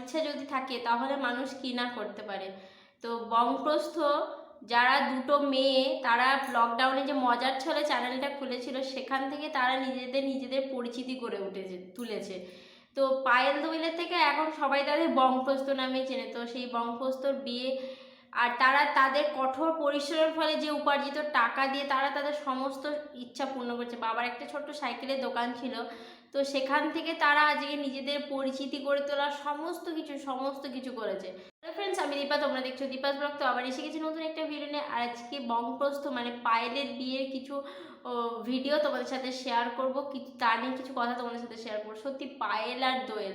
ইচ্ছা যদি থাকে, তাহলে মানুষ কি না করতে পারে? তো বংপ্রস্থ যারা দুটো মেয়ে, তারা লকডাউনে যে মজার ছলে চ্যানেলটা খুলেছিল, সেখান থেকে তারা নিজেদের নিজেদের পরিচিতি করে উঠেছে, তুলেছে। তো পায়েল দোয়েলের থেকে এখন সবাই তাদের বংপ্রস্থ নামে চেনে। তো সেই বংপ্রস্থর বিয়ে আর তারা তাদের কঠোর পরিশ্রমের ফলে যে উপার্জিত টাকা দিয়ে তারা তাদের সমস্ত ইচ্ছা পূর্ণ করছে। বাবার একটা ছোট্ট সাইকেলের দোকান ছিল তো সেখান থেকে তারা আজকে নিজেদের পরিচিতি গড়ে তোলা সমস্ত কিছু সমস্ত কিছু করেছে। ফ্রেন্ডস আমি দীপা, তোমরা দেখছ দীপাস ব্লগ। তো আবার এসে গেছি নতুন একটা ভিডিও নিয়ে। আর আজকে বংপ্রস্থ মানে পায়েলের বিয়ের কিছু ভিডিও তোমাদের সাথে শেয়ার করব। কিছু, তা নিয়ে কিছু কথা তোমাদের সাথে শেয়ার করব। সত্যি পায়েল আর দোয়েল,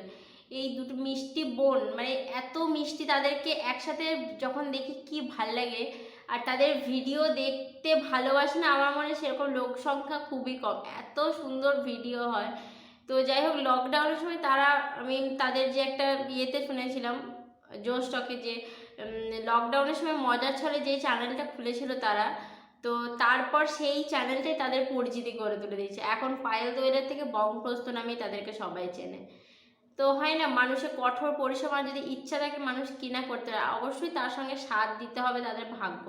এই দুটো মিষ্টি বোন মানে এত মিষ্টি তাদেরকে একসাথে যখন দেখি কি ভালো লাগে, আর তাদের ভিডিও দেখতে ভালোবাসে না, আমার মনে সেরকম লোক সংখ্যা খুবই কম। এত সুন্দর ভিডিও হয়। তো যাই হোক লকডাউনের সময় তারা আমি তাদের যে একটা ইয়েতে শুনেছিলাম জো স্টকে যে লকডাউনের সময় মজার ছলে যে চ্যানেলটা খুলেছিল তারা, তো তারপর সেই চ্যানেলটাই তাদের পরিচিতি করে তুলে দিয়েছে। এখন পায়েল দোয়েলের থেকে বংপ্রস্থ নামেই তাদেরকে সবাই চেনে। তো হয় না, মানুষের কঠোর পরিশ্রম যদি ইচ্ছা থাকে মানুষ কিনা করতে, অবশ্যই তার সঙ্গে সাথ দিতে হবে তাদের ভাগ্য।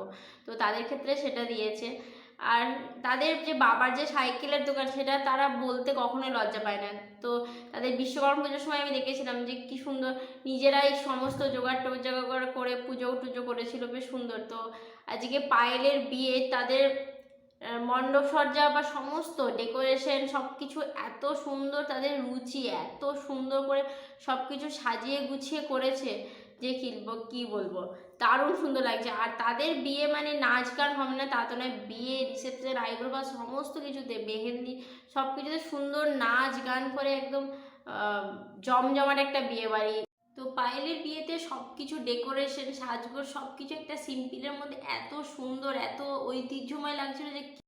তো তাদের ক্ষেত্রে সেটা দিয়েছে। আর তাদের যে বাবার যে সাইকেলের দোকান সেটা তারা বলতে কখনোই লজ্জা পায় না। তো তাদের বিশ্বকর্মা পুজোর সময় আমি দেখেছিলাম যে কি সুন্দর নিজেরাই সমস্ত জোগাড় টোগাড় করে পুজো টুজো করেছিল বেশ সুন্দর। তো আজকে পায়েলের বিয়ে তাদের আহ, মণ্ডপ সজ্জা বা সমস্ত ডেকোরেশন সব কিছু এত সুন্দর তাদের রুচি এত সুন্দর করে সব কিছু সাজিয়ে গুছিয়ে করেছে। যে কি বল- কি বলব? দারুণ সুন্দর লাগছে। আর তাদের বিয়ে মানে নাচ গান হবে না, তা তো নয়, বিয়ে, রিসেপশন, আইব্রো বা সমস্ত কিছুতে মেহেন্দি সব কিছুতে সুন্দর নাচ গান করে একদম জমজমাট একটা বিয়ে বাড়ি। তো পায়েলের বিয়েতে সব কিছু ডেকোরেশন, সাজগোজ সব কিছু একটা সিম্পিলের মধ্যে এত সুন্দর, এত ঐতিহ্যময় লাগছিল যে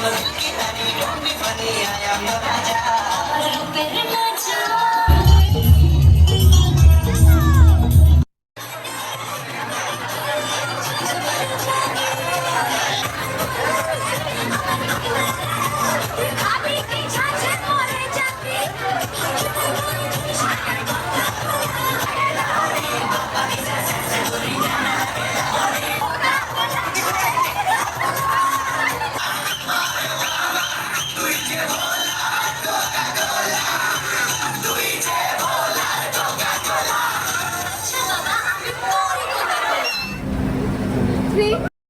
Don't be funny, I am the Raja.